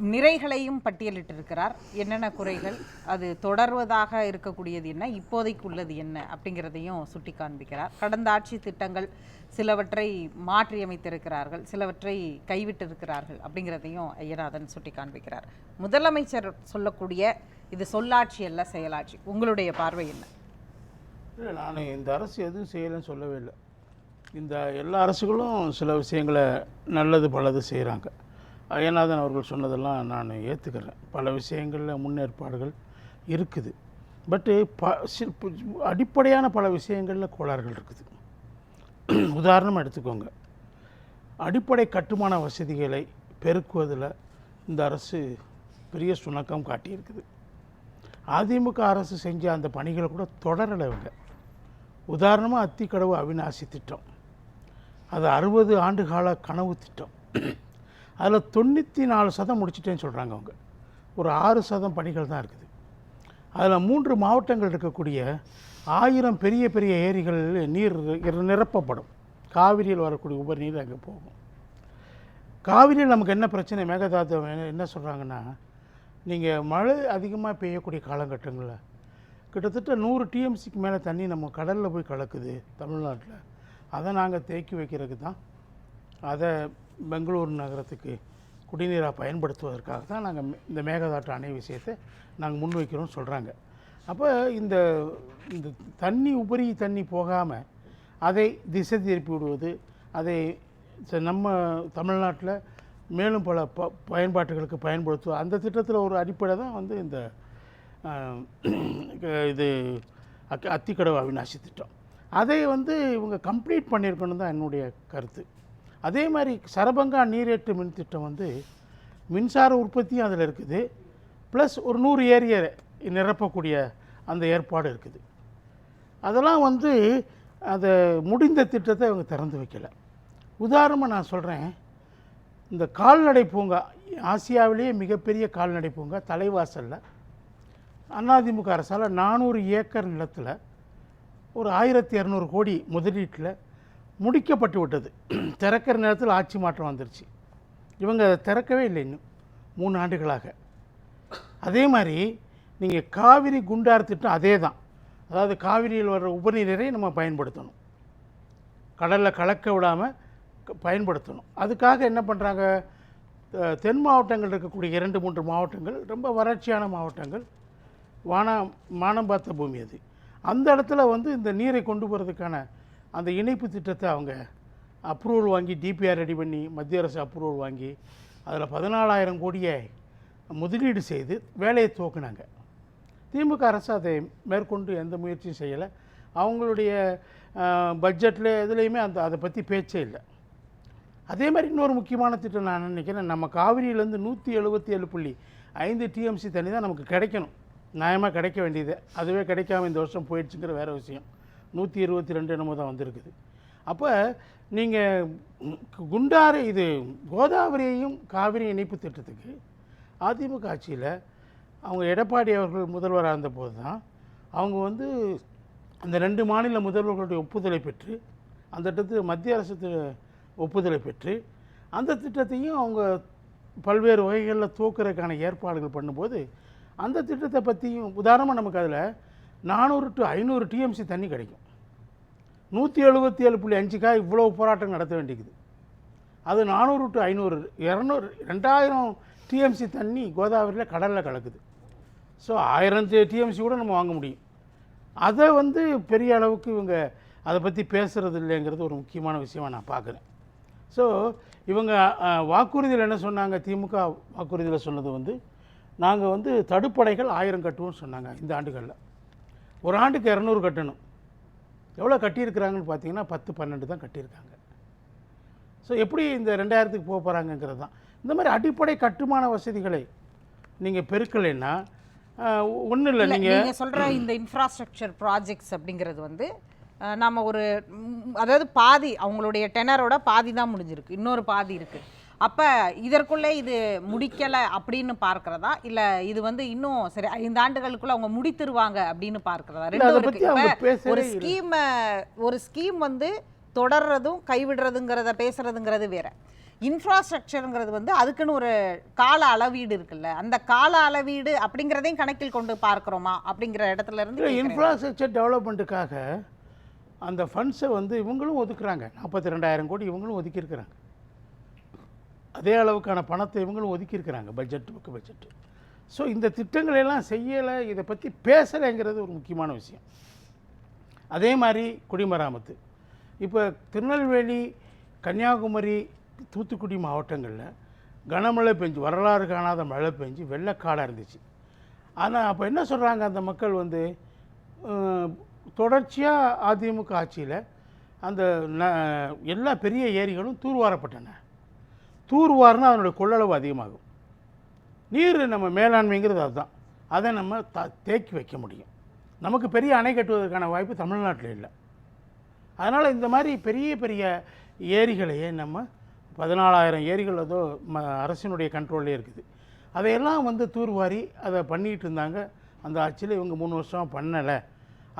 நிறைகளையும் பட்டியலிட்டிருக்கிறார். என்னென்ன குறைகள்? அது தொடர்வதாக இருக்கக்கூடியது என்ன? இப்போதைக்கு உள்ளது என்ன? அப்படிங்கிறதையும் சுட்டி காண்பிக்கிறார். கடந்த ஆட்சி திட்டங்கள் சிலவற்றை மாற்றியமைத்திருக்கிறார்கள் சிலவற்றை கைவிட்டிருக்கிறார்கள் அப்படிங்கிறதையும் ஐயநாதன் சுட்டி காண்பிக்கிறார். முதலமைச்சர் சொல்லக்கூடிய இது சொல்லாட்சி அல்ல செயலாட்சி. உங்களுடைய பார்வை என்ன? இல்லை நான் இந்த அரசு எதுவும் செய்யலைன்னு சொல்லவே இல்லை. இந்த எல்லா அரசுகளும் சில விஷயங்களை நல்லது பலது செய்கிறாங்க அய்யநாதன் அவர்கள் சொன்னதெல்லாம் நான் ஏற்றுக்கிறேன் பல விஷயங்களில் முன்னேற்பாடுகள் இருக்குது. பட்டு ப அடிப்படையான பல விஷயங்களில் கோளாறுகள் இருக்குது. உதாரணம் எடுத்துக்கோங்க. அடிப்படை கட்டுமான வசதிகளை பெருக்குவதில் இந்த அரசு பெரிய சுணக்கம் காட்டியிருக்குது. அதிமுக அரசு செஞ்ச அந்த பணிகளை கூட தொடரலை இவங்க. உதாரணமாக அத்திக்கடவு அவிநாசி திட்டம். அது அறுபது ஆண்டு கால கனவு திட்டம். அதில் தொண்ணூற்றி நாலு சதம் முடிச்சிட்டேன்னு சொல்கிறாங்க அவங்க. ஒரு ஆறு சதம் பணிகள் தான் இருக்குது. அதில் மூன்று மாவட்டங்கள் இருக்கக்கூடிய ஆயிரம் பெரிய பெரிய ஏரிகள் நீர் நிரப்பப்படும். காவிரியில் வரக்கூடிய உபரி நீர் அங்கே போகும். காவிரியில் நமக்கு என்ன பிரச்சனை? மேகதாது என்ன சொல்கிறாங்கன்னா நீங்கள் மழை அதிகமாக பெய்யக்கூடிய காலகட்டங்களில் கிட்டத்தட்ட நூறு டிஎம்சிக்கு மேலே தண்ணி நம்ம கடலில் போய் கலக்குது தமிழ்நாட்டில். அதை நாங்கள் தேக்கி வைக்கிறதுக்கு தான் அதை பெங்களூர் நகரத்துக்கு குடிநீராக பயன்படுத்துவதற்காக தான் நாங்கள் இந்த மேகதாட்டு அணை விஷயத்தை நாங்கள் முன்வைக்கிறோம்னு சொல்கிறாங்க அப்போ இந்த இந்த தண்ணி உபரி தண்ணி போகாமல் அதை திசை திருப்பி விடுவது அதை நம்ம தமிழ்நாட்டில் மேலும் பல ப பயன்பாட்டுகளுக்கு பயன்படுத்துவோம் அந்த திட்டத்தில் ஒரு அடிப்படை தான் வந்து இந்த இது அத்திக்கடவு அவிநாசி திட்டம். அதை வந்து இவங்க கம்ப்ளீட் பண்ணியிருக்கணும் தான் என்னுடைய கருத்து. அதே மாதிரி சரபங்கா நீரேற்று மின் திட்டம் வந்து மின்சார உற்பத்தியும் அதில் இருக்குது. ப்ளஸ் ஒரு நூறு ஏரியை நிரப்பக்கூடிய அந்த ஏற்பாடு இருக்குது. அதெல்லாம் வந்து அதை முடிந்த திட்டத்தை அவங்க திறந்து வைக்கலை. உதாரணமாக நான் சொல்கிறேன் இந்த கால்நடை பூங்கா ஆசியாவிலேயே மிகப்பெரிய கால்நடை பூங்கா தலைவாசலில். அதிமுக அரசால் நானூறு ஏக்கர் நிலத்தில் ஒரு ஆயிரத்தி இரநூறு கோடி முதலீட்டில் முடிக்கப்பட்டு விட்டது. திறக்கிற நேரத்தில் ஆட்சி மாற்றம் வந்துருச்சு. இவங்க அதை திறக்கவே இல்லை இன்னும் மூணு ஆண்டுகளாக. அதே மாதிரி நீங்கள் காவிரி குண்டார் திட்டம் அதே தான் அதாவது காவிரியில் வர்ற உபநீரை நம்ம பயன்படுத்தணும். கடலில் கலக்க விடாமல் பயன்படுத்தணும். அதுக்காக என்ன பண்ணுறாங்க தென் மாவட்டங்கள் இருக்கக்கூடிய இரண்டு மூன்று மாவட்டங்கள் ரொம்ப வறட்சியான மாவட்டங்கள் வானம் மானம் பார்த்த பூமி அது. அந்த இடத்துல வந்து இந்த நீரை கொண்டு போகிறதுக்கான அந்த இணைப்பு திட்டத்தை அவங்க அப்ரூவல் வாங்கி டிபிஆர் ரெடி பண்ணி மத்திய அரசு அப்ரூவல் வாங்கி அதில் பதினாலாயிரம் கோடியை முதலீடு செய்து வேலையை துவக்குனாங்க. திமுக அரசு அதை மேற்கொண்டு எந்த முயற்சியும் செய்யலை. அவங்களுடைய பட்ஜெட்டில் எதுலேயுமே அந்த அதை பற்றி பேச்சே இல்லை. அதே மாதிரி இன்னொரு முக்கியமான திட்டம் நான் நினைக்கிறேன் நம்ம காவிரியிலேருந்து நூற்றி எழுபத்தி ஏழு புள்ளி ஐந்து டிஎம்சி தண்ணி தான் நமக்கு கிடைக்கணும். நியாயமாக கிடைக்க வேண்டியது. அதுவே கிடைக்காம இந்த வருஷம் போயிடுச்சுங்கிற வேறு விஷயம். நூற்றி இருபத்தி ரெண்டு என்னமோ தான் வந்திருக்குது. அப்போ நீங்கள் குண்டாறு இது கோதாவரியையும் காவிரி இணைப்பு திட்டத்துக்கு அதிமுக ஆட்சியில் அவங்க எடப்பாடி அவர்கள் முதல்வராக இருந்தபோது தான் அவங்க வந்து அந்த ரெண்டு மாநில முதல்வர்களுடைய ஒப்புதலை பெற்று அந்த திட்டத்துக்கு மத்திய அரசு ஒப்புதலை பெற்று அந்த திட்டத்தையும் அவங்க பல்வேறு வகைகளில் தூக்குறதுக்கான ஏற்பாடுகள் பண்ணும்போது அந்த திட்டத்தை பற்றியும் உதாரணமாக நமக்கு அதில் நானூறு டு ஐநூறு டிஎம்சி தண்ணி கிடைக்கும். நூற்றி எழுபத்தி ஏழு புள்ளி அஞ்சுக்காக இவ்வளோ போராட்டம் நடத்த வேண்டியது. அது நானூறு டு ஐநூறு இரநூறு ரெண்டாயிரம் டிஎம்சி தண்ணி கோதாவரியில் கடலில் கலக்குது. ஸோ ஆயிரம் டிஎம்சி கூட நம்ம வாங்க முடியும். அதை வந்து பெரிய அளவுக்கு இவங்க அதை பற்றி பேசுகிறது இல்லைங்கிறது ஒரு முக்கியமான விஷயமாக நான் பார்க்குறேன். ஸோ இவங்க வாக்குறுதியில் என்ன சொன்னாங்க? திமுக வாக்குறுதியில் சொன்னது வந்து நாங்கள் வந்து தடுப்படைகள் ஆயிரம் கட்டுவோம்னு சொன்னாங்க இந்த ஆண்டுகளில். ஒரு ஆண்டுக்கு இரநூறு கட்டணும். எவ்வளோ கட்டியிருக்கிறாங்கன்னு பார்த்தீங்கன்னா பத்து பன்னெண்டு தான் கட்டியிருக்காங்க. ஸோ எப்படி இந்த ரெண்டாயிரத்துக்கு போக போகிறாங்கங்கிறது தான். இந்த மாதிரி அடிப்படை கட்டுமான வசதிகளை நீங்கள் பெருக்கலைன்னா ஒன்றும் இல்லை நீங்கள் நீங்க சொல்ற இந்த இன்ஃப்ராஸ்ட்ரக்சர் ப்ராஜெக்ட்ஸ் அப்படிங்கிறது வந்து நாம ஒரு அதாவது பாதி அவங்களுடைய டெனரோட பாதி தான் முடிஞ்சிருக்கு. இன்னொரு பாதி இருக்கு. அப்ப இதற்குள்ளே இது முடிக்கல அப்படின்னு பார்க்கறதா? இல்ல இது வந்து இன்னும் சரி ஐந்து ஆண்டுகளுக்குள்ள அவங்க முடித்திருவாங்க அப்படின்னு பார்க்கறதா? பேசவே ஒரு. ஸ்கீம் ஒரு ஸ்கீம் வந்து தொடர்றதும் கைவிடுறதுங்கிறத பேசுறதுங்கிறது வேற. இன்ஃப்ராஸ்ட்ரக்சருங்கிறது வந்து அதுக்குன்னு ஒரு கால அளவீடு இருக்குல்ல. அந்த கால அளவீடு அப்படிங்கிறதையும் கணக்கில் கொண்டு பார்க்கிறோமா? அப்படிங்கிற இடத்துல இருந்து. இன்ஃப்ராஸ்ட்ரக்சர் டெவலப்மெண்ட்டுக்காக அந்த ஃபண்ட்ஸை வந்து இவங்களும் ஒதுக்குறாங்க. நாற்பத்தி ரெண்டாயிரம் கோடி இவங்களும் ஒதுக்கியிருக்கிறாங்க. அதே அளவுக்கான பணத்தை இவங்களும் ஒதுக்கியிருக்கிறாங்க பட்ஜெட் புக்கு பட்ஜெட்டு ஸோ இந்த திட்டங்களை எல்லாம் செய்யலை இதை பற்றி பேசலைங்கிறது ஒரு முக்கியமான விஷயம். அதே மாதிரி குடிமராமத்து. இப்போ திருநெல்வேலி கன்னியாகுமரி தூத்துக்குடி மாவட்டங்களில் கனமழை பெஞ்சு வரலாறு காணாத மழை பெஞ்சு வெள்ளக்காடாக இருந்துச்சு. ஆனால் அப்போ என்ன சொல்கிறாங்க அந்த மக்கள் வந்து தொடர்ச்சியாக அதிமுக ஆட்சியில் அந்த ந- எல்லா பெரிய ஏரிகளும் தூர்வாரப்பட்டன. தூர்வார்னா அதனுடைய கொள்ளளவு அதிகமாகும். நீர் நம்ம மேலாண்மைங்கிறது அதுதான். அதை நம்ம த தேக்கி வைக்க முடியும். நமக்கு பெரிய அணை கட்டுவதற்கான வாய்ப்பு தமிழ்நாட்டில் இல்லை. அதனால் இந்த மாதிரி பெரிய பெரிய ஏரிகளையே நம்ம பதினாலாயிரம் ஏரிகள் ஏதோ ம அரசினுடைய கண்ட்ரோல்லே இருக்குது. அதையெல்லாம் வந்து தூர்வாரி அதை பண்ணிகிட்டு இருந்தாங்க. அந்த ஆட்சியில் இவங்க மூணு வருஷம் பண்ணலை.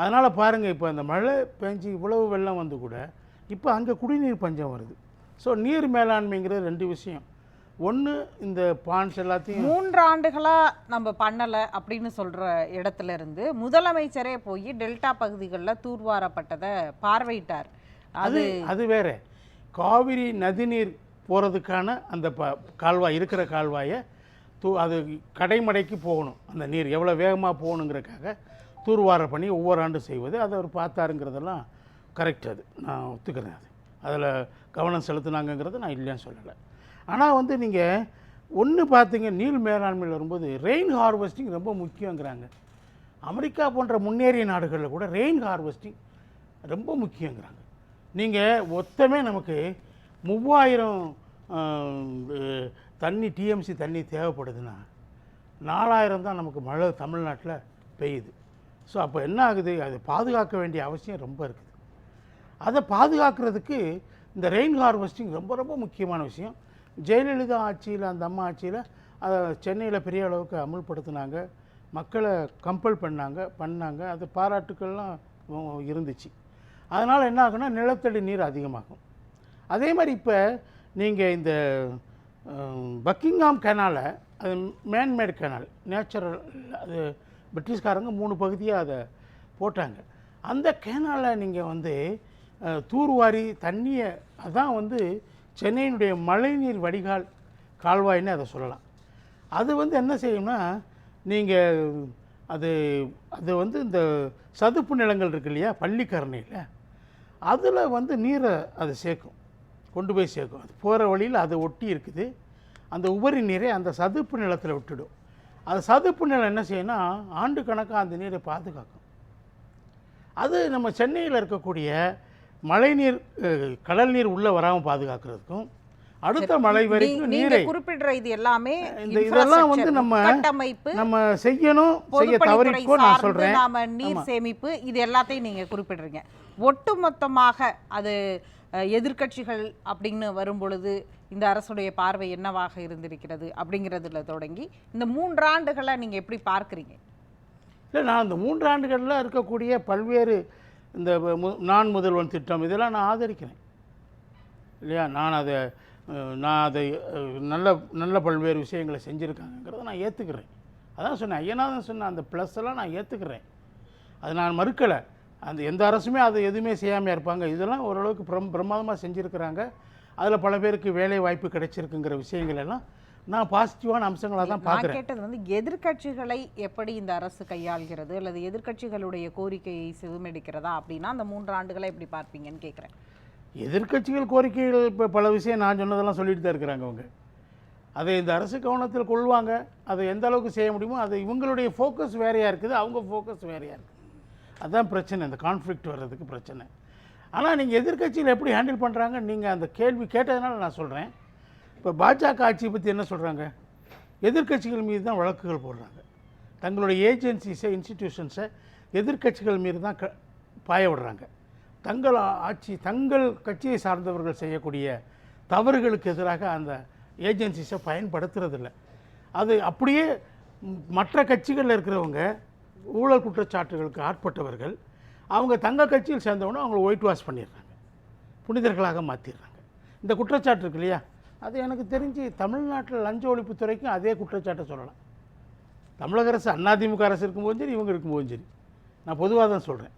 அதனால் பாருங்கள் இப்போ அந்த மழை பெஞ்சு இவ்வளவு வெள்ளம் வந்து கூட இப்போ அங்கே குடிநீர் பஞ்சம் வருது. ஸோ நீர் மேலாண்மைங்கிறது ரெண்டு விஷயம். ஒன்று இந்த பான்ஸ் எல்லாத்தையும் மூன்று ஆண்டுகளா நம்ம பண்ணல அப்படின்னு சொல்ற இடத்துல இருந்து முதலமைச்சரே போய் டெல்டா பகுதிகளில் தூர்வாரப்பட்டதை பார்வையிட்டார். அது அது அது வேற. காவிரி நதிநீர் போகிறதுக்கான அந்த ப கால்வாய் இருக்கிற கால்வாயை தூ அது கடைமடைக்கு போகணும். அந்த நீர் எவ்வளோ வேகமாக போகணுங்கிறக்காக தூர்வார பண்ணி ஒவ்வொரு ஆண்டு செய்வது. அதை அவர் பார்த்தாருங்கிறதெல்லாம் கரெக்ட் அது. நான் ஒத்துக்கிறேன் அது. அதில் கவனம் செலுத்துனாங்கங்கிறத நான் இல்லைன்னு சொல்லலை. ஆனால் வந்து நீங்கள் ஒன்று பார்த்தீங்க நீர் மேலாண்மையில் வரும்போது ரெயின் ஹார்வெஸ்டிங் ரொம்ப முக்கியங்கிறாங்க. அமெரிக்கா போன்ற முன்னேறிய நாடுகளில் கூட ரெயின் ஹார்வெஸ்டிங் ரொம்ப முக்கியங்கிறாங்க. நீங்கள் மொத்தமே நமக்கு மூவாயிரம் தண்ணி டிஎம்சி தண்ணி தேவைப்படுதுன்னா நாலாயிரம் தான் நமக்கு மழை தமிழ்நாட்டில் பெய்யுது. ஸோ அப்போ என்ன ஆகுது? அதை பாதுகாக்க வேண்டிய அவசியம் ரொம்ப இருக்குது. அதை பாதுகாக்கிறதுக்கு இந்த ரெயின் ஹார்வெஸ்டிங் ரொம்ப ரொம்ப முக்கியமான விஷயம். ஜெயலலிதா ஆட்சியில் அந்த அம்மா ஆட்சியில் அதை சென்னையில் பெரிய அளவுக்கு அமுல்படுத்தினாங்க. மக்களை கம்பல் பண்ணாங்க பண்ணாங்க. அது பாராட்டுக்கள்லாம் இருந்துச்சு. அதனால் என்ன ஆகும்னா நிலத்தடி நீர் அதிகமாகும். அதே மாதிரி இப்போ நீங்கள் இந்த பக்கிங்காம் பக்கிங்ஹாம் கெனாலை அது மேன்மேட் கெனால் நேச்சுரல் அது பிரிட்டிஷ்காரங்க மூணு பகுதியாக அதை போட்டாங்க. அந்த கேனாலை நீங்கள் வந்து தூர்வாரி தண்ணியை அதான் வந்து சென்னையினுடைய மழைநீர் வடிகால் கால்வாய்ன்னு அதை சொல்லலாம். அது வந்து என்ன செய்யும்னா நீங்கள் அது அது வந்து இந்த சதுப்பு நிலங்கள் இருக்கு இல்லையா பள்ளிக்கரணையில் அதில் வந்து நீரை அது சேர்க்கும் கொண்டு போய் சேர்க்கும். அது போகிற வழியில் அது ஒட்டி இருக்குது. அந்த உபரி நீரை அந்த சதுப்பு நிலத்தில் விட்டுடும். அந்த சதுப்பு நிலம் என்ன செய்யும்னா ஆண்டு கணக்காக அந்த நீரை பாதுகாக்கும். அது நம்ம சென்னையில் இருக்கக்கூடிய மழைநீர் அஹ், கடல் நீர் உள்ளே வராமல் பாதுகாக்கிறதுக்கும் அடுத்த மழை வரைக்கும் நீரை குறிப்பிடுற இது எல்லாமே இந்த இதெல்லாம் வந்து நம்ம கட்டமைப்பு நம்ம செய்யணும் செய்ய தவறிக்கோ நான் சொல்கிறேன் நாம நீர் சேமிப்பு இது எல்லாத்தையும் நீங்க குறிப்பிடுறீங்க. ஒட்டுமொத்தமாக அது அஹ், எதிர்க்கட்சிகள் அப்படின்னு வரும் பொழுது இந்த அரசுடைய பார்வை என்னவாக இருந்திருக்கிறது அப்படிங்கிறதுல தொடங்கி இந்த மூன்றாண்டுகளை நீங்க எப்படி பார்க்கறீங்க? இல்லை நான் இந்த மூன்று ஆண்டுகளில் இருக்கக்கூடிய பல்வேறு இந்த மு- நான் முதல்வன் திட்டம் இதெல்லாம் நான் ஆதரிக்கிறேன். இல்லையா? நான் அதை நான் அதை நல்ல நல்ல பல்வேறு விஷயங்களை செஞ்சுருக்காங்கங்கிறத நான் ஏற்றுக்கிறேன் அதான் சொன்னேன் ஐயனாதான் சொன்ன அந்த ப்ளஸ் எல்லாம் நான் ஏற்றுக்கிறேன் அது நான் மறுக்கலை. அந்த எந்த அரசுமே அது எதுவுமே செய்யாமல் இருப்பாங்க. இதெல்லாம் ஓரளவுக்கு பிரம் பிரமாதமாக செஞ்சுருக்கிறாங்க. அதில் பல பேருக்கு வேலை வாய்ப்பு கிடைச்சிருக்குங்கிற விஷயங்கள் எல்லாம் நான் பாசிட்டிவான அம்சங்களாக தான் பார்க்குறேன். கேட்டது வந்து எதிர்க்கட்சிகளை எப்படி இந்த அரசு கையாள்கிறது அல்லது எதிர்க்கட்சிகளுடைய கோரிக்கையை செதுமெடுக்கிறதா அப்படின்னா அந்த மூன்று ஆண்டுகளை எப்படி பார்ப்பீங்கன்னு கேட்குறேன் எதிர்க்கட்சிகள் கோரிக்கைகள் இப்போ பல விஷயம் நான் சொன்னதெல்லாம் சொல்லிட்டு தான் இருக்கிறாங்க அவங்க. அதை இந்த அரசு கவனத்தில் கொள்வாங்க. அதை எந்த அளவுக்கு செய்ய முடியுமோ அது இவங்களுடைய ஃபோக்கஸ் வேறையாக இருக்குது அவங்க ஃபோக்கஸ் வேறையாக இருக்குது அதுதான் பிரச்சனை. இந்த கான்ஃப்ளிக்ட் வர்றதுக்கு பிரச்சனை. ஆனால் நீங்கள் எதிர்க்கட்சியில் எப்படி ஹேண்டில் பண்ணுறாங்க நீங்கள் அந்த கேள்வி கேட்டதுனால நான் சொல்கிறேன் இப்போ பாஜக ஆட்சியை பற்றி என்ன சொல்கிறாங்க? எதிர்க்கட்சிகள் மீது தான் வழக்குகள் போடுறாங்க. தங்களுடைய ஏஜென்சிஸை இன்ஸ்டிடியூஷன்ஸை எதிர்க்கட்சிகள் மீது தான் க பாய விடுறாங்க. தங்கள் ஆட்சி தங்கள் கட்சியை சார்ந்தவர்கள் செய்யக்கூடிய தவறுகளுக்கு எதிராக அந்த ஏஜென்சிஸை பயன்படுத்துறதில்ல. அது அப்படியே மற்ற கட்சிகளில் இருக்கிறவங்க ஊழல் குற்றச்சாட்டுகளுக்கு ஆட்பட்டவர்கள் அவங்க தங்க கட்சியில் சேர்ந்தவொன்னே அவங்கள ஒயிட் வாஷ் பண்ணிடுறாங்க. புனிதர்களாக மாற்றிடுறாங்க இந்த குற்றச்சாட்டு இருக்கு இல்லையா? அது எனக்கு தெரிஞ்சு தமிழ்நாட்டில் லஞ்ச ஒழிப்புத்துறைக்கும் அதே குற்றச்சாட்டை சொல்லலாம். தமிழக அரசு அதிமுக அரசு இருக்கும்போதும் சரி இவங்க இருக்கும்போதும் சரி. நான் பொதுவாக தான் சொல்கிறேன்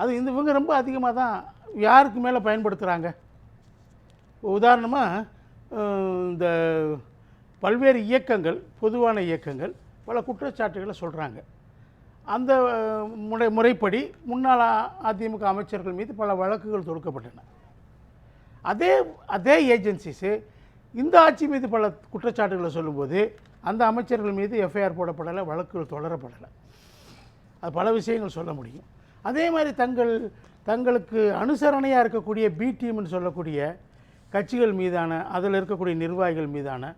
அது இந்த இவங்க ரொம்ப அதிகமாக தான் யாருக்கு மேலே பயன்படுத்துகிறாங்க உதாரணமாக இந்த பல்வேறு இயக்கங்கள் பொதுவான இயக்கங்கள் பல குற்றச்சாட்டுகளை சொல்கிறாங்க அந்த முறை முறைப்படி முன்னாள் அதிமுக அமைச்சர்கள் மீது பல வழக்குகள் தொடுக்கப்பட்டன. அதே அதே ஏஜென்சிஸு இந்த ஆட்சி மீது பல குற்றச்சாட்டுகளை சொல்லும்போது அந்த அமைச்சர்கள் மீது எஃப்ஐஆர் போடப்படலை வழக்குகள் தொடரப்படலை. அது பல விஷயங்கள் சொல்ல முடியும். அதே மாதிரி தங்கள் தங்களுக்கு அனுசரணையாக இருக்கக்கூடிய பி டீம்னு சொல்லக்கூடிய கட்சிகள் மீதான அதில் இருக்கக்கூடிய நிர்வாகிகள் மீதான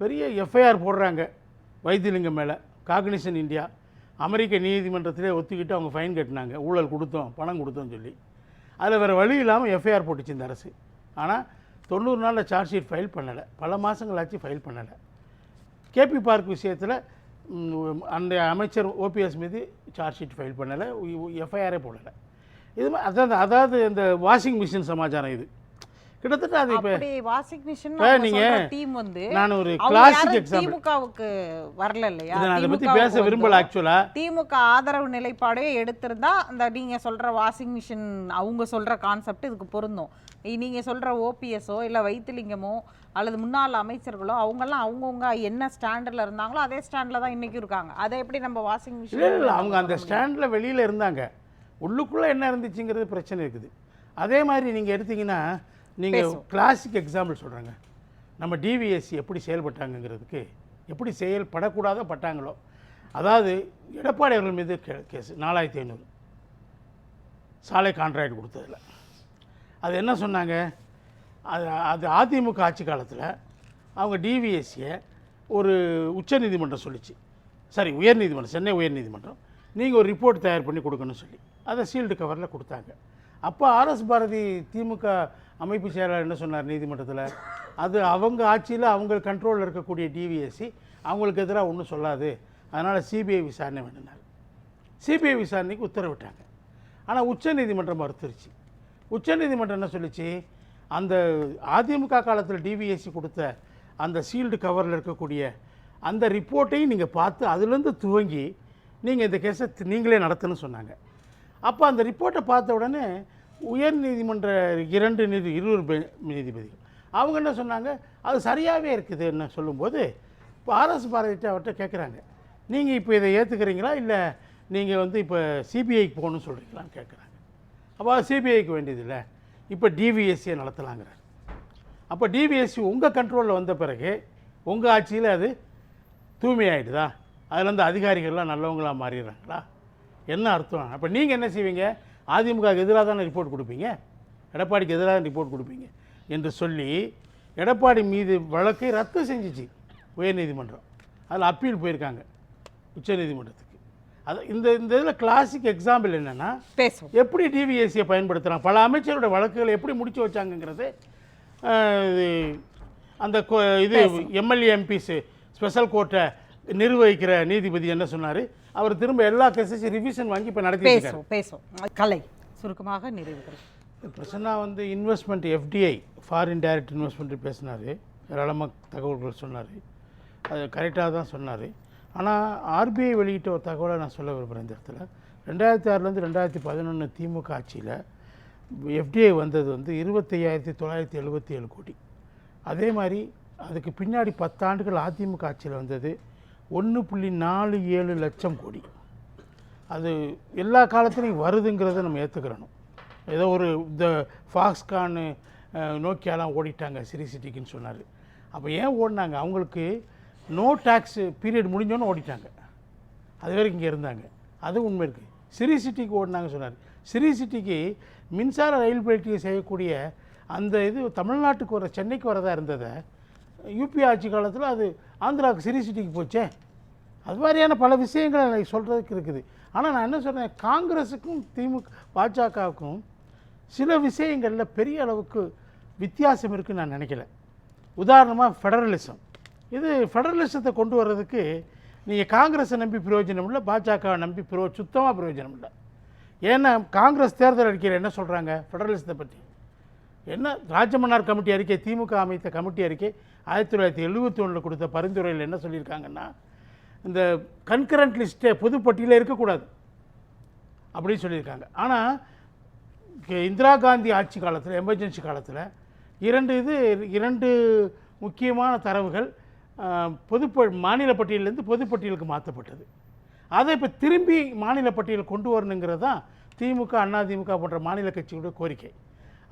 பெரிய எஃப்ஐஆர் போடுறாங்க வைத்தியலிங்கம் மேலே. காக்னிஷன் இந்தியா அமெரிக்க நீதிமன்றத்திலே ஒத்துக்கிட்டு அவங்க ஃபைன் கட்டினாங்க. ஊழல் கொடுத்தோம் பணம் கொடுத்தோம்னு சொல்லி. அதில் வேறு வழி இல்லாமல் எஃப்ஐஆர் போட்டுச்சு இந்த அரசு. ஆனால் தொண்ணூறு நாளில் சார்ஜ் ஷீட் ஃபைல் பண்ணலை. பல மாதங்களாச்சு ஃபைல் பண்ணலை. கேபி பார்க் விஷயத்தில் அந்த அமைச்சர் ஓபிஎஸ் மீது சார்ஜ் ஷீட் ஃபைல் பண்ணலை. எஃப்ஐஆரே போடலை. இது அதாவது அதாவது இந்த வாஷிங் மிஷின் சமாச்சாரம் இது. கிட்டத்தட்ட அது இப்போ வாஷிங் மிஷின் நீங்க- டீம் வந்து நான் ஒரு கிளாசிக் எக்ஸாம்பிள் திமுகவுக்கு வரல இல்லையா? நான் அதை திமுகவுக்கு பேச விரும்பல வந்தோம். ஆக்சுவலாக திமுக ஆதரவு நிலைப்பாடே எடுத்திருந்தா அந்த நீங்க சொல்ற வாஷிங் மிஷின் அவங்க சொல்ற கான்செப்ட் இதுக்கு பொருந்தும். இ- நீங்க சொல்ற ஓபிஎஸ்ஓ இல்ல வைத்திலிங்கமோ அல்லது முன்னாள் அமைச்சர்களோ அவங்கெல்லாம் அவங்கவுங்க என்ன ஸ்டாண்டர்ட்ல இருந்தாங்களோ அதே ஸ்டாண்ட்ல தான் இன்னைக்கு இருக்காங்க. அதை எப்படி நம்ம வாஷிங் மிஷின் இல்லை அவங்க அந்த ஸ்டாண்டில் வெளியில் இருந்தாங்க. உள்ளுக்குள்ளே என்ன இருந்துச்சுங்கிறது பிரச்சனை இருக்குது. அதே மாதிரி நீங்கள் எடுத்தீங்கன்னா நீங்கள். கிளாசிக் எக்ஸாம்பிள் சொல்கிறாங்க நம்ம டிவிஎஸ்சி எப்படி செயல்பட்டாங்கங்கிறதுக்கு எப்படி செயல்படக்கூடாதோ பட்டாங்களோ அதாவது எடப்பாடி அவர்கள் மீது கே கேஸ் நாலாயிரத்தி ஐநூறு. சாலை கான்ட்ராக்ட் கொடுத்ததில். அது என்ன சொன்னாங்க? அது அது அதிமுக ஆட்சி காலத்தில் அவங்க டிவிஎஸ்சியை ஒரு உச்சநீதிமன்றம் சொல்லிச்சு. சரி உயர்நீதிமன்றம் சென்னை உயர்நீதிமன்றம் நீங்கள் ஒரு ரிப்போர்ட் தயார் பண்ணி கொடுக்கணும்னு சொல்லி. அதை சீல்டு கவரில் கொடுத்தாங்க. அப்போ ஆர்எஸ் பாரதி திமுக அமைப்பு செயலாளர் என்ன சொன்னார் நீதிமன்றத்தில்? அது அவங்க ஆட்சியில் அவங்க கண்ட்ரோலில் இருக்கக்கூடிய டிவிஎஸ்சி அவங்களுக்கு எதிராக ஒன்றும் சொல்லாது. அதனால் சிபிஐ விசாரணை வேணுனார் சிபிஐ விசாரணைக்கு உத்தரவிட்டாங்க. ஆனால் உச்சநீதிமன்றம் மறுத்துருச்சு. உச்சநீதிமன்றம் என்ன சொல்லிச்சு? அந்த அதிமுக காலத்தில் டிவிஎஸ்சி கொடுத்த அந்த சீல்டு கவரில் இருக்கக்கூடிய அந்த ரிப்போர்ட்டையும் நீங்கள் பார்த்து அதுலேருந்து துவங்கி நீங்கள் இந்த கேஸை நீங்களே நடத்துன்னு சொன்னாங்க. அப்போ அந்த ரிப்போர்ட்டை பார்த்த உடனே உயர் நீதிமன்ற இரண்டு நீதி இருவர் நீதிபதிகள். அவங்க என்ன சொன்னாங்க? அது சரியாகவே இருக்குதுன்னு சொல்லும்போது இப்போ ஆர்எஸ் பாரதிட்ட அவர்கிட்ட கேட்குறாங்க நீங்கள் இப்போ இதை ஏற்றுக்கிறீங்களா இல்லை நீங்கள் வந்து இப்போ சிபிஐக்கு போகணும்னு சொல்கிறீங்களான்னு கேட்குறாங்க அப்போ சிபிஐக்கு வேண்டியதில்லை இப்போ டிவிஎஸ்சியை நடத்தலாங்கிறார். அப்போ டிவிஎஸ்சி உங்கள் கண்ட்ரோலில் வந்த பிறகு உங்கள் ஆட்சியில் அது தூய்மையாயிடுதா? அதுலேருந்து அதிகாரிகள்லாம் நல்லவங்களா மாறிடுறாங்களா? என்ன அர்த்தம்? அப்போ நீங்கள் என்ன செய்வீங்க? அதிமுகவுக்கு எதிராக தானே ரிப்போர்ட் கொடுப்பீங்க? எடப்பாடிக்கு எதிராக தான் ரிப்போர்ட் கொடுப்பீங்க? என்று சொல்லி எடப்பாடி மீது வழக்கை ரத்து செஞ்சிச்சு உயர்நீதிமன்றம். அதில் அப்பீல் போயிருக்காங்க. உச்சநீதிமன்றத்துக்கு. அது இந்த இந்த இதில் கிளாசிக் எக்ஸாம்பிள் என்னென்னா பேசுவோம். எப்படி டிவிஎஸ்சியை பயன்படுத்துகிறான் பல அமைச்சரோட வழக்குகளை எப்படி முடிச்சு வச்சாங்கங்கிறது அந்த இது எம்எல்ஏ எம்பிஸ் ஸ்பெஷல் கோர்ட்டை நிர்வகிக்கிற நீதிபதி என்ன சொன்னார்? அவர் திரும்ப எல்லா கேஸஸையும் ரிவிஷன் வாங்கி இப்போ நடத்தி பேசுவோம் பேசுவோம். கலை சுருக்கமாக நிறைவுகள். பிரசன்னா வந்து investment FDI foreign direct investment பேசினார். ஏராளமாக தகவல்கள் சொன்னார். அது கரெக்டாக தான் சொன்னார். ஆனால் ஆர்பிஐ வெளியிட்ட ஒரு தகவலை நான் சொல்ல விரும்புகிறேன் இந்த இடத்துல. ரெண்டாயிரத்தி ஆறுலேருந்து ரெண்டாயிரத்தி பதினொன்று திமுக ஆட்சியில் எஃப்டிஐ வந்தது வந்து இருபத்தையாயிரத்தி தொள்ளாயிரத்தி எழுபத்தி ஏழு கோடி. அதே மாதிரி அதுக்கு பின்னாடி பத்தாண்டுகள் அதிமுக ஆட்சியில் வந்தது ஒன்று புள்ளி நாலு ஏழு லட்சம் கோடி. அது எல்லா காலத்துலையும் வருதுங்கிறத நம்ம ஏற்றுக்கிறணும் ஏதோ ஒரு இந்த ஃபாக்ஸ்கானு நோக்கியாலாம் ஓடிட்டாங்க சிரி சிட்டிக்குன்னு சொன்னார். அப்போ ஏன் ஓடினாங்க? அவங்களுக்கு நோ டேக்ஸ் பீரியட் முடிஞ்சோன்னு ஓடிட்டாங்க. அது வரைக்கும் இங்கே இருந்தாங்க. அது உண்மை இருக்குது சிரி சிட்டிக்கு ஓடினாங்க சொன்னார். சிரி சிட்டிக்கு மின்சார ரயில் பெட்டியை செய்யக்கூடிய அந்த இது தமிழ்நாட்டுக்கு வர சென்னைக்கு வரதாக இருந்ததை யூபி ஆட்சி காலத்தில் அது ஆந்திராவுக்கு சிரி சிட்டிக்கு போச்சே. அது மாதிரியான பல விஷயங்கள் எனக்கு சொல்கிறதுக்கு இருக்குது. ஆனால் நான் என்ன சொல்கிறேன் காங்கிரஸுக்கும் திமுக பாஜகவுக்கும் சில விஷயங்களில் பெரிய அளவுக்கு வித்தியாசம் இருக்குன்னு நான் நினைக்கல. உதாரணமாக ஃபெடரலிசம் இது ஃபெடரலிசத்தை கொண்டு வர்றதுக்கு நீங்கள் காங்கிரஸை நம்பி பிரயோஜனம் இல்லை பாஜகவை நம்பி பிரோ சுத்தமாக பிரயோஜனம் இல்லை. ஏன்னா காங்கிரஸ் தேர்தல் அறிக்கையில் என்ன சொல்கிறாங்க ஃபெடரலிசத்தை பற்றி என்ன? ராஜமன்னார் கமிட்டி அறிக்கை திமுக அமைத்த கமிட்டி அறிக்கை ஆயிரத்தி தொள்ளாயிரத்தி எழுபத்தி ஒன்றில் கொடுத்த பரிந்துரையில் என்ன சொல்லியிருக்காங்கன்னா இந்த கன்கரண்ட் லிஸ்ட்டே பொதுப்பட்டியில் இருக்கக்கூடாது அப்படின்னு சொல்லியிருக்காங்க. ஆனால் இந்திரா காந்தி ஆட்சி காலத்தில் எமர்ஜென்சி காலத்தில் இரண்டு இது இரண்டு முக்கியமான தரவுகள் பொதுப்ப மாநில பட்டியலேருந்து பொதுப்பட்டியலுக்கு மாற்றப்பட்டது. அதை இப்போ திரும்பி மாநில பட்டியல் கொண்டு வரணுங்கிறது தான் திமுக அண்ணா திமுக போன்ற மாநில கட்சியோட கோரிக்கை.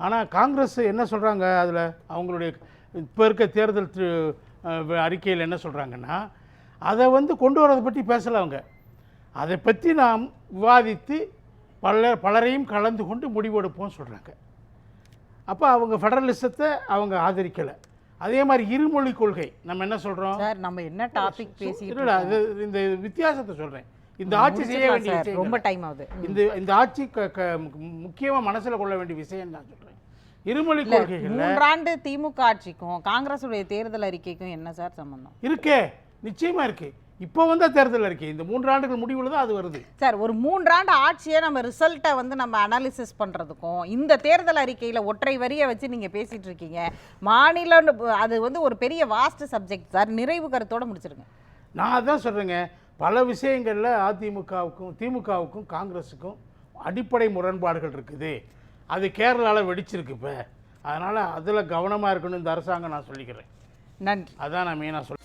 ஆனால் காங்கிரஸ் என்ன சொல்கிறாங்க அதில்? அவங்களுடைய இப்போ இருக்க தேர்தல் அறிக்கையில் என்ன சொல்கிறாங்கன்னா அதை வந்து கொண்டு வரதை பற்றி பேசலை அவங்க. அதை பற்றி நாம் விவாதித்து பல பலரையும் கலந்து கொண்டு முடிவெடுப்போம் சொல்கிறாங்க அப்போ அவங்க ஃபெடரலிசத்தை அவங்க ஆதரிக்கலை. அதே மாதிரி இருமொழி கொள்கை. நம்ம என்ன சொல்கிறோம் சார் நம்ம என்ன டாபிக் அது இந்த வித்தியாசத்தை சொல்கிறேன் இந்த ஆட்சி செய்ய வேண்டிய விஷயங்கள். ரொம்ப டைம் ஆகுது. இந்த இந்த ஆட்சி முக்கியமாக மனசில் கொள்ள வேண்டிய விஷயம் நான் சொல்கிறேன் இருமொழி இல்ல கொள்கைகளில் மூன்றாண்டு திமுக ஆட்சிக்கும் காங்கிரஸுடைய தேர்தல் அறிக்கைக்கும் என்ன சார் சம்பந்தம்? இருக்கே. நிச்சயமா இருக்கு. இப்போ வந்த தேர்தல் அறிக்கை இந்த மூன்று ஆண்டுகள் முடிவில் தான் அது வருது. சார் ஒரு மூன்றாண்டு ஆட்சியை நம்ம ரிசல்ட்டை வந்து நம்ம அனாலிசிஸ் பண்ணுறதுக்கும் இந்த தேர்தல் அறிக்கையில் ஒற்றை வரியை வச்சு நீங்கள் பேசிட்டு இருக்கீங்க. மாநில அது வந்து ஒரு பெரிய வாஸ்ட் சப்ஜெக்ட் சார். நிறைவு கருத்தோட முடிச்சிருங்க. நான் அதான் சொல்கிறேங்க பல விஷயங்களில் அதிமுகவுக்கும் திமுகவுக்கும் காங்கிரஸுக்கும் அடிப்படை முரண்பாடுகள் இருக்குது. அது கேரளாவில் வெடிச்சிருக்கு இப்போ. அதனால் அதில் கவனமாக இருக்கணும். இந்த அரசாங்கம் நான் சொல்லிக்கிறேன். நன்றி. அதான் நான் மெயினாக சொல்ல